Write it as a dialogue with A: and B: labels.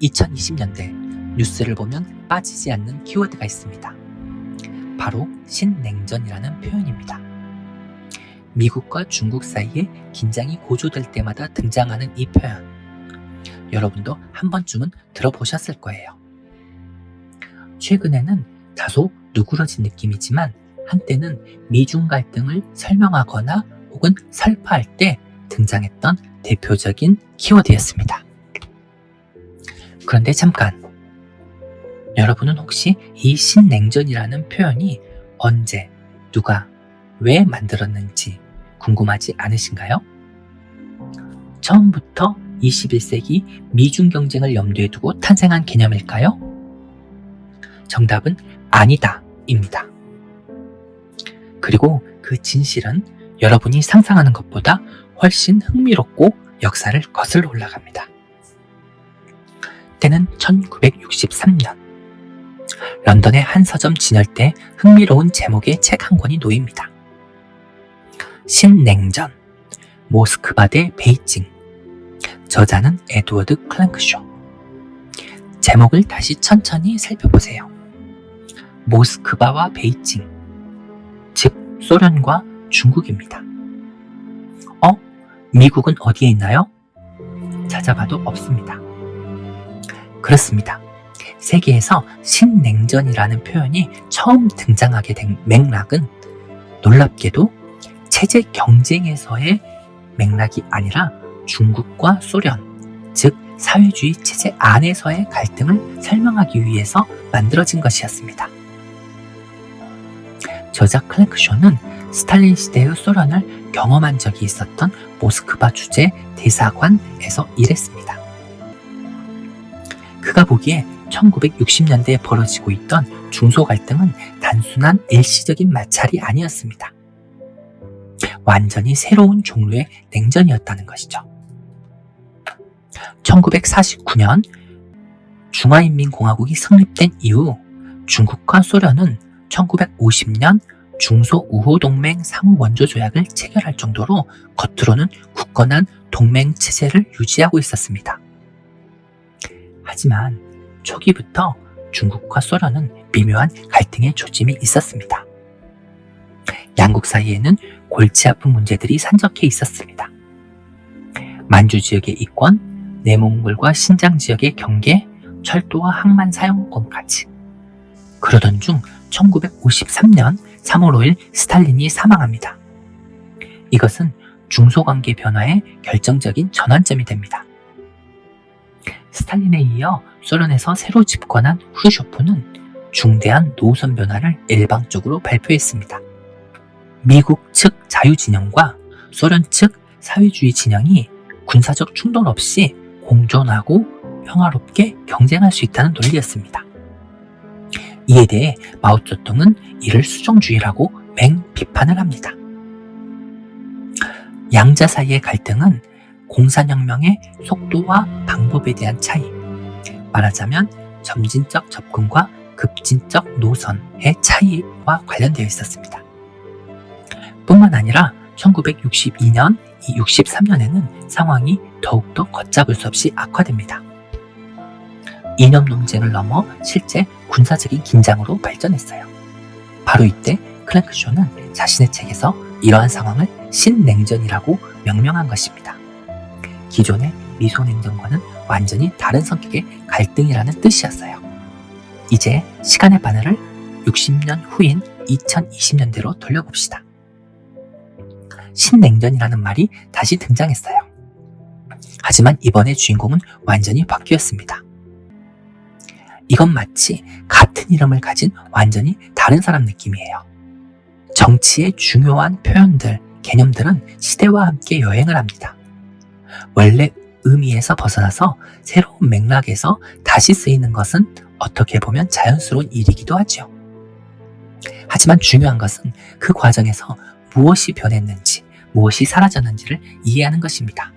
A: 2020년대 뉴스를 보면 빠지지 않는 키워드가 있습니다. 바로 신냉전이라는 표현입니다. 미국과 중국 사이에 긴장이 고조될 때마다 등장하는 이 표현. 여러분도 한 번쯤은 들어보셨을 거예요. 최근에는 다소 누그러진 느낌이지만 한때는 미중 갈등을 설명하거나 혹은 설파할 때 등장했던 대표적인 키워드였습니다. 그런데 잠깐. 여러분은 혹시 이 신냉전이라는 표현이 언제, 누가, 왜 만들었는지 궁금하지 않으신가요? 처음부터 21세기 미중 경쟁을 염두에 두고 탄생한 개념일까요? 정답은 아니다, 입니다. 그리고 그 진실은 여러분이 상상하는 것보다 훨씬 흥미롭고 역사를 거슬러 올라갑니다. 때는 1963년. 런던의 한 서점 진열대에 흥미로운 제목의 책 한 권이 놓입니다. 신냉전, 모스크바 대 베이징. 저자는 에드워드 클랭크쇼. 제목을 다시 천천히 살펴보세요. 모스크바와 베이징, 즉 소련과 중국입니다. 어? 미국은 어디에 있나요? 찾아봐도 없습니다. 그렇습니다. 세계에서 신냉전이라는 표현이 처음 등장하게 된 맥락은 놀랍게도 체제 경쟁에서의 맥락이 아니라 중국과 소련, 즉 사회주의 체제 안에서의 갈등을 설명하기 위해서 만들어진 것이었습니다. 저자 클랭크쇼는 스탈린 시대의 소련을 경험한 적이 있었던 모스크바 주재 대사관에서 일했습니다. 그가 보기에 1960년대에 벌어지고 있던 중소 갈등은 단순한 일시적인 마찰이 아니었습니다. 완전히 새로운 종류의 냉전이었다는 것이죠. 1949년 중화인민공화국이 성립된 이후 중국과 소련은 1950년 중소 우호 동맹 상호 원조 조약을 체결할 정도로 겉으로는 굳건한 동맹 체제를 유지하고 있었습니다. 하지만 초기부터 중국과 소련은 미묘한 갈등의 조짐이 있었습니다. 양국 사이에는 골치 아픈 문제들이 산적해 있었습니다. 만주 지역의 이권, 내몽골과 신장 지역의 경계, 철도와 항만 사용권까지. 그러던 중 1953년 3월 5일 스탈린이 사망합니다. 이것은 중소관계 변화의 결정적인 전환점이 됩니다. 스탈린에 이어 소련에서 새로 집권한 후르쇼프는 중대한 노선 변화를 일방적으로 발표했습니다. 미국 측 자유진영과 소련 측 사회주의 진영이 군사적 충돌 없이 공존하고 평화롭게 경쟁할 수 있다는 논리였습니다. 이에 대해 마오쩌둥은 이를 수정주의라고 맹 비판을 합니다. 양자 사이의 갈등은 공산혁명의 속도와 방법에 대한 차이, 말하자면 점진적 접근과 급진적 노선의 차이와 관련되어 있었습니다. 뿐만 아니라 1962년, 63년에는 상황이 더욱더 걷잡을 수 없이 악화됩니다. 이념 논쟁을 넘어 실제 군사적인 긴장으로 발전했어요. 바로 이때 클랭크쇼는 자신의 책에서 이러한 상황을 신냉전이라고 명명한 것입니다. 기존의 미소냉전과는 완전히 다른 성격의 갈등이라는 뜻이었어요. 이제 시간의 바늘을 60년 후인 2020년대로 돌려봅시다. 신냉전이라는 말이 다시 등장했어요. 하지만 이번의 주인공은 완전히 바뀌었습니다. 이건 마치 같은 이름을 가진 완전히 다른 사람 느낌이에요. 정치의 중요한 표현들, 개념들은 시대와 함께 여행을 합니다. 원래 의미에서 벗어나서 새로운 맥락에서 다시 쓰이는 것은 어떻게 보면 자연스러운 일이기도 하죠. 하지만 중요한 것은 그 과정에서 무엇이 변했는지, 무엇이 사라졌는지를 이해하는 것입니다.